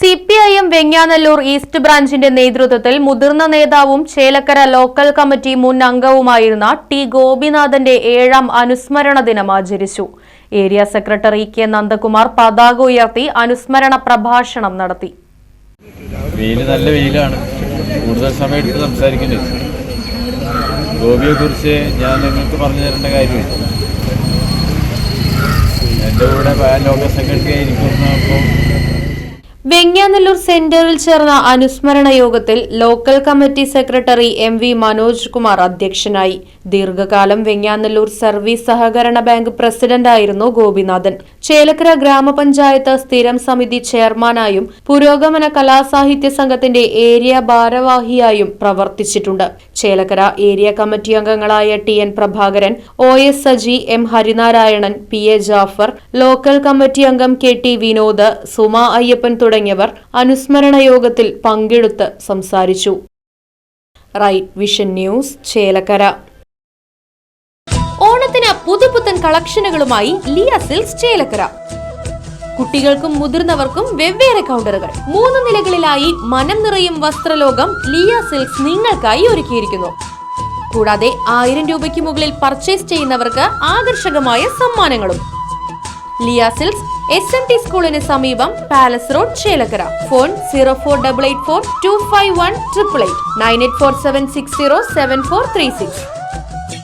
C P I M Venganallur east ബ്രാഞ്ചിന്റെ നേതൃത്വത്തിൽ മുതിർന്ന നേതാവും ചേലക്കര ലോക്കൽ കമ്മിറ്റി മുൻ അംഗവുമായിരുന്ന ടി ഗോപിനാഥന്റെ ഏഴാം അനുസ്മരണ ദിനം ആചരിച്ചു. ഏരിയ സെക്രട്ടറി കെ നന്ദകുമാർ പതാക ഉയർത്തി അനുസ്മരണ പ്രഭാഷണം നടത്തി. വെയിൽ നല്ല വെയിലാണ്. കൂടുതൽ സമയം എടുത്ത് സംസാരിക്കേണ്ടത് ഗോപിയെ കുറിച്ച് ഞാൻ നിങ്ങൾക്ക് പറഞ്ഞു തരേണ്ട കാര്യമില്ല. എന്റെ കൂടെ ലോക സെക്രട്ടറി ആയിരിക്കുന്നപ്പോൾ വെങ്ങാനല്ലൂർ സെന്ററിൽ ചേർന്ന അനുസ്മരണ യോഗത്തിൽ local committee secretary M V Manoj Kumar അധ്യക്ഷനായി. ദീർഘകാലം വെങ്ങാനല്ലൂർ സർവീസ് സഹകരണ ബാങ്ക് പ്രസിഡന്റായിരുന്നു ഗോപിനാഥൻ. ചേലക്കര ഗ്രാമപഞ്ചായത്ത് സ്ഥിരം സമിതി ചെയർമാനായും പുരോഗമന കലാസാഹിത്യ സംഘത്തിന്റെ ഏരിയ ഭാരവാഹിയായും പ്രവർത്തിച്ചിട്ടുണ്ട്. ചേലക്കര ഏരിയ കമ്മിറ്റി അംഗങ്ങളായ T N Prabhakaran O S Saji M Harinarayanan P A Jafar local committee അംഗം കെ ടി വിനോദ് സുമ അയ്യപ്പൻ തുടങ്ങിയവർ അനുസ്മരണ യോഗത്തിൽ പങ്കെടുത്ത് സംസാരിച്ചു. Right vision news Chelakkara. ഓണത്തിന് പുതുപുത്തൻ കളക്ഷനുകളുമായി ലിയ സിൽസ് ചേലക്കര. കുട്ടികൾക്കും മുതിർന്നവർക്കും വെവ്വേറെ കൗണ്ടറുകൾ. മൂന്ന് നിലകളിലായി മനം നിറയും വസ്ത്രലോകം ലിയ സിൽക്സ് നിങ്ങൾക്കായി ഒരുക്കിയിരിക്കുന്നു. കൂടാതെ ആയിരം രൂപയ്ക്ക് മുകളിൽ പർച്ചേസ് ചെയ്യുന്നവർക്ക് ആകർഷകമായ സമ്മാനങ്ങളും. Liya silks S M T സ്കൂളിന് സമീപം palace road Chelakkara. Phone zero four double eight four two five one triple eight. Nine eight four seven six zero seven four three six.